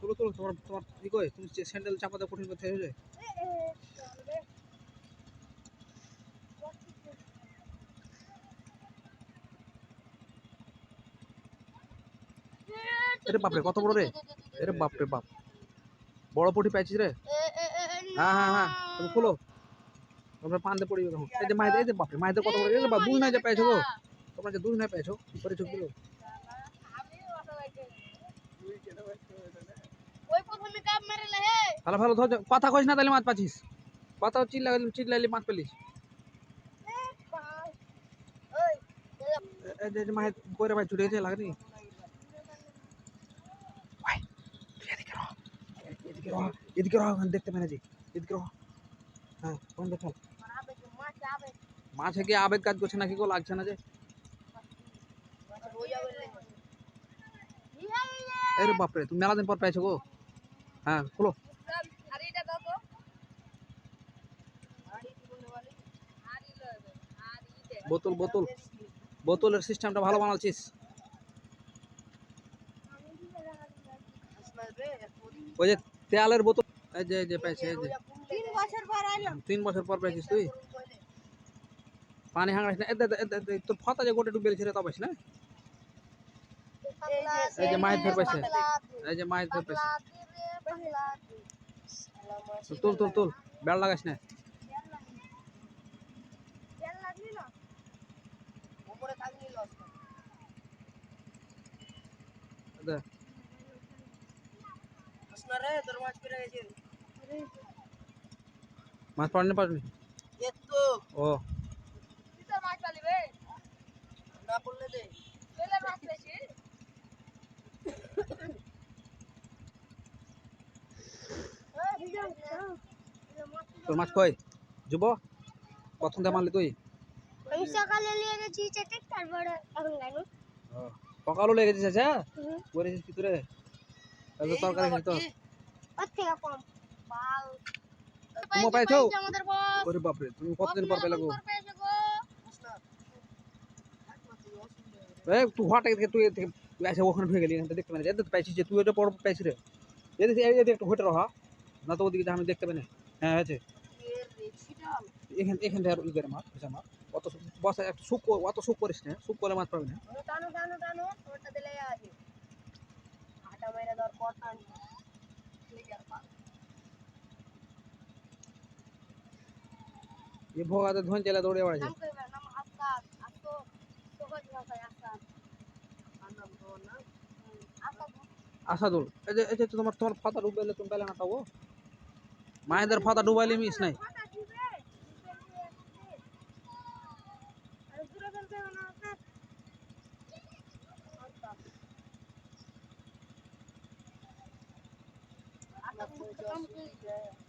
তুলো তুলো, তোমার তোমার তুমি স্যান্ডেল চাপাতে কঠিন বাপরে, কত বড় রে? এরে বাপরে বাপ। বড় পটি পাইছিস রে? হ্যাঁ হ্যাঁ হ্যাঁ তুমি খুলো। তোমরা পান্দে পড়িবে তখন। এই যে মায়েদের, এই যে বাপরে, মায়েদের কত বড়? এই নাই যে পাইছো গো। তোমরা যে দুই নাই পাইছো কি করেছ কি গো? ওই প্রথমে কাপ মারলে হে ভালো ভালো ধর, কথা কইস না তাহলে মাছ পাচ্ছিস। কথা চিল্লা চিল্লাইলে মাছ পেলিস। ভাই যে। হ্যাঁ মাছ আবেগ কাজ করছে নাকি গো, লাগছে না যে? মাছ যাবে রে আরে বাপরে, তুমি মেলা দিন পর পাইছো গো। হ্যাঁ খুলো। বোতল বোতল। বোতলের সিস্টেমটা ভালো বানালছিস ওই যে তেলের বোতল এই যে এই যে পাইছে এই যে। তিন বছর পর আইলাম তিন বছর পর পাইছিস তুই? পানি হাঙড়াইস না? তোর ফাতা যে গোটে ডুবেল ছিল তা পাইস না? এই যে মায়ের ফের পাইছে। এই যে মায়ের ফের পাইছে। তুল তুল। তুল বেড় লাগাইস না। দে, মাছ পাড়নি পাড়নি ও। মাছ পালিবে না বললে দে। পেলে মাছ পেয়েছি তোর মাছ কই? যুব? প্রথম মারলি তুই। আমি সকালে নিয়ে গেছি চেটে তারপরে এখন গাইবো সকালও লেগেছিস আচ্ছা করেছিস কি তোরে তাহলে তো তরকারি খাই তো ওর থেকে কম বাল তোমার পাইছো? আমাদের বস ওরে বাপরে তুমি কতদিন পর পেলে গো পেয়েছে গো এই তুই হঠাৎ থেকে তুই এর থেকে তুই এসে ওখানে ঢুকে গেলি এখানে দেখতে পাই না এদের তো পাইছিস যে তুই এটা বড় পাইছিস রে এদিকে এদিকে একটু ঘটে রহা না তো ওদিকে যা আমি দেখতে পাই না হ্যাঁ আছে এখান এখান থেকে আর ই করে মাছ ভেসা মাছ অত বসা একটু সুখ অত সুখ করিস না সুখ করলে মাছ পাবি না। টানো টানো টানো ওটা দিলে আছে। আটা মেরে টান ভোগাতে ধন দৌড়ে আসাদুল এই যে তোমার তোমার ফাতা ডুবাইলে তুমি পেলে না তাও মায়েদের ফাতা ডুবাইলে মিস নাই। Thank you.